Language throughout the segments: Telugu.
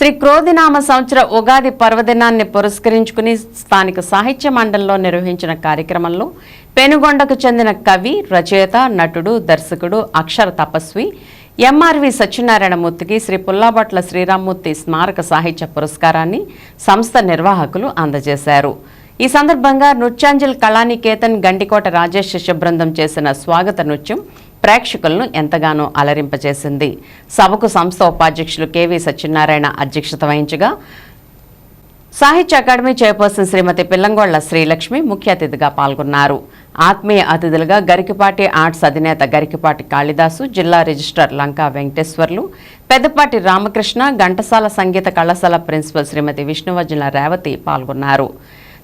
శ్రీ క్రోధినామ సంవత్సర ఉగాది పర్వదినాన్ని పురస్కరించుకుని స్థానిక సాహిత్య మండలిలో నిర్వహించిన కార్యక్రమంలో పెనుగొండకు చెందిన కవి రచయిత నటుడు దర్శకుడు అక్షర తపస్వి ఎంఆర్వి సత్యనారాయణమూర్తికి శ్రీ పుల్లాబట్ల శ్రీరామ్మూర్తి స్మారక సాహిత్య పురస్కారాన్ని సంస్థ నిర్వాహకులు అందజేశారు. ఈ సందర్భంగా నృత్యాంజల్ కళానికేతన్ గండికోట రాజేష్ శిష్య బృందం చేసిన స్వాగత నృత్యం ప్రేక్షకులను ఎంతగానో అలరింపజేసింది. సభకు సంస్థ ఉపాధ్యక్షులు కెవి సత్యనారాయణ అధ్యక్షత వహించగా సాహిత్య అకాడమీ చైర్పర్సన్ శ్రీమతి పిల్లంగోళ్ళ శ్రీలక్ష్మి ముఖ్య అతిథిగా పాల్గొన్నారు. ఆత్మీయ అతిథులుగా గరికిపాటి ఆర్ట్స్ అధినేత గరికిపాటి కాళిదాసు జిల్లా రిజిస్ట్రార్ లంకా వెంకటేశ్వర్లు పెద్దపాటి రామకృష్ణ ఘంటసాల సంగీత కళాశాల ప్రిన్సిపల్ శ్రీమతి విష్ణువర్జున రేవతి పాల్గొన్నారు.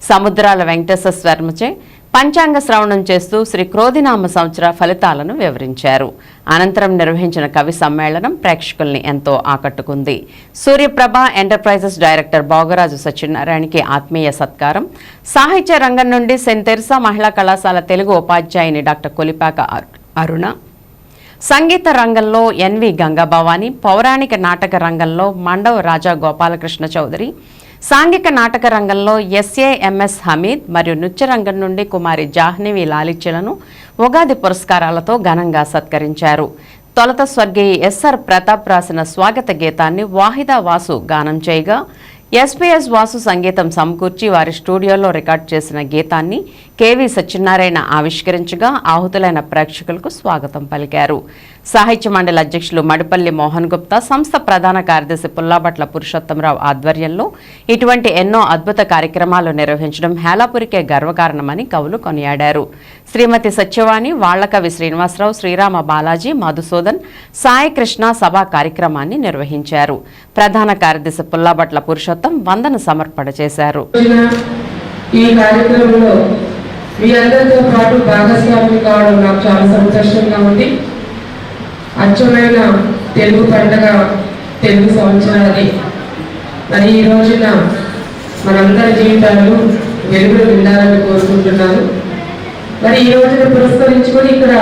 సముద్రాల వెంకటేశ్వర స్వర్మచే పంచాంగ శ్రవణం చేస్తూ శ్రీ క్రోధినామ సంవత్సర ఫలితాలను వివరించారు. అనంతరం నిర్వహించిన కవి సమ్మేళనం ప్రేక్షకుల్ని ఎంతో ఆకట్టుకుంది. సూర్యప్రభ ఎంటర్ప్రైజెస్ డైరెక్టర్ భోగరాజు సత్యనారాయణకి ఆత్మీయ సత్కారం. సాహిత్య రంగం నుండి సెంట్ తెరిసా మహిళా కళాశాల తెలుగు ఉపాధ్యాయుని డాక్టర్ కొలిపాక అరు- అరుణ. సంగీత రంగంలో ఎన్వి గంగాభవాని పౌరాణిక నాటక రంగంలో మండవ రాజా గోపాలకృష్ణ చౌదరి సాంఘిక నాటక రంగంలో ఎస్ఏఎంఎస్ హమీద్ మరియు నృత్య రంగం నుండి కుమారి జాహ్నవి లాలిచ్యలను ఉగాది పురస్కారాలతో ఘనంగా సత్కరించారు. తొలత స్వర్గీయ ఎస్ఆర్ ప్రతాప్ రాసిన స్వాగత గీతాన్ని వాహిదా వాసు గానం చేయగా ఎస్పీఎస్ వాసు సంగీతం సమకూర్చి వారి స్టూడియోలో రికార్డ్ చేసిన గీతాన్ని కేవి సత్యనారాయణ ఆవిష్కరించగా ఆహుతులైన ప్రేక్షకులకు స్వాగతం పలికారు. సాహిత్య మండలి అధ్యక్షులు మడిపల్లి మోహన్ గుప్తా సంస్థ ప్రధాన కార్యదర్శి పుల్లాబట్ల పురుషోత్తంరావు ఆధ్వర్యంలో ఇటువంటి ఎన్నో అద్భుత కార్యక్రమాలు నిర్వహించడం హేలాపురికే గర్వకారణమని కవులు కొనియాడారు. శ్రీమతి సత్యవాణి వాళ్ళకవి శ్రీనివాసరావు శ్రీరామ బాలాజీ మధుసూదన్ సాయికృష్ణ సభా కార్యక్రమాన్ని నిర్వహించారు. ప్రధాన కార్యదర్శి పుల్లాబట్ల పురుషోత్తం వందన సమర్పణ చేశారు. ఈ కార్యక్రమంలో మీ అందరితో పాటు భాగస్వామి కావడం నాకు చాలా సంతోషంగా ఉంది. అచ్చమైన తెలుగు పండగ తెలుగు సంవత్సరాది మరి ఈ రోజున మనందరి జీవితాలు వెలుగులు ఉండాలని కోరుకుంటున్నాను. మరి ఈ రోజున పురస్కరించుకొని ఇక్కడ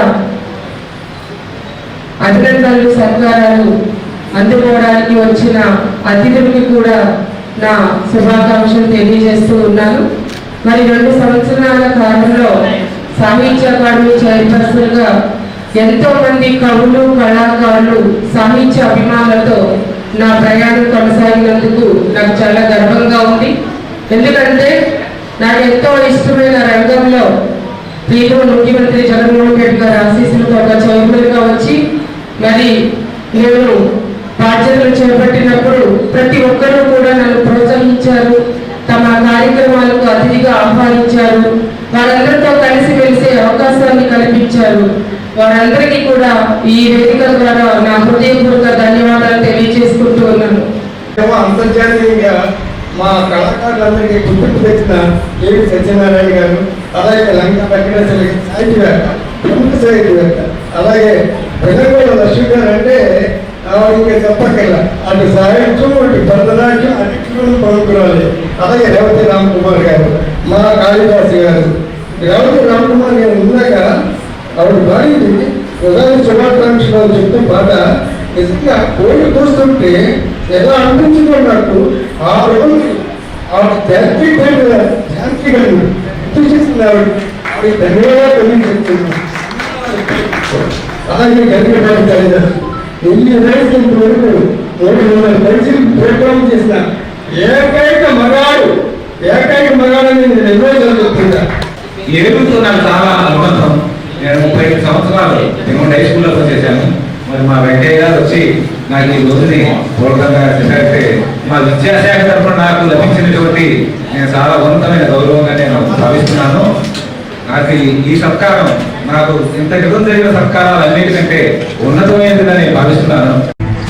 అభినందనలు సత్కారాలు అందుకోవడానికి వచ్చిన అతిథులకి కూడా నా శుభాకాంక్షలు తెలియజేస్తూ ఉన్నాను. మరి రెండు సంవత్సరాల కాలంలో సాహిత్య అకాడమీ చైర్పర్సన్గా ఎంతో మంది కవులు కళాకారులు సాహిత్య అభిమానులతో నా ప్రయాణం కొనసాగినందుకు నాకు చాలా గర్వంగా ఉంది. ఎందుకంటే నాకు ఎంతో ఇష్టమైన రంగంలో ప్రియతమ ముఖ్యమంత్రి జగన్మోహన్ రెడ్డి గారు ఆశీస్సులతో ఒక చైర్మన్ వచ్చి మరి నేను బాధ్యతలు చేపట్టినప్పుడు ప్రతి ఒక్కరూ కూడా నన్ను ప్రోత్సహించారు. తమ కార్యక్రమాలకు అతిథిగా ఆహ్వానించారు. వారందరితో కలిసి వెలిసే అవకాశాన్ని కల్పించారు. వారందరికీ కూడా ఈ వేదిక ద్వారా నా హృదయపూర్వక ధన్యవాదాలు తెలియజేసుకుంటూ ఉన్నాను. ఏమో అంతర్జాతీయంగా మా కళాకారులందరికీ గుర్తింపు తెచ్చిన ఏవి సత్యనారాయణ గారు అలాగే లంక వెంకటేశ్వర సాహిత్యవేత్త ప్రముఖ సాహిత్యవేత్త అలాగే ప్రజల లక్ష్మి గారు అంటే ఇంకా చెప్పక్కర్లా. అటు సాహిత్యం అటు భరతనాట్యం అన్నింటిలోనూ పలుకురాలి. అలాగే రేవతి రామ్ కుమార్ గారు. మా కాళిదాసు గారు. ఎవరు రామ్ కుమార్ గారు ఉన్నాక ఆవిడ పాడింది ఉదాహరణ శుభాకాంక్షలు అని పాట. నిజంగా కోళ్ళు కూస్తుంటే ఎలా అనిపించిందో నాకు ఆ రోజు ఆవిడ థ్యాంక్యూ థ్యాంక్యూ గారు గుర్తు చేసింది ఆవిడ? ఆవిడ ధన్యవాదాలు తెలియజేస్తున్నాను. అలాగే గరికపాటి కాళిదాసు ఎన్ని రైతులు వరకు మూడు వందల పైసలు ప్రోగ్రామ్ చేసిన ఏకైక మగాడు ఏకైక మగాడని నేను ఎన్నో చెప్తున్నా ఏడుతో నాకు చాలా అనుబంధం. నేను ముప్పై ఐదు సంవత్సరాలు నేను హై స్కూల్లో చేశాను మరి మా వెంకయ్య గారు వచ్చి నాకు ఈ రోజుని పూర్వకంగా చెప్పారంటే మా విద్యాశాఖ తరఫున నాకు లభించినటువంటి నేను చాలా ఉన్నతమైన గౌరవంగా నేను భావిస్తున్నాను. నాకు ఈ- ఈ సత్కారం నాకు ఇంత క్రితం జరిగిన సత్కారాలు అన్నిటికంటే ఉన్నతమైనదని భావిస్తున్నాను.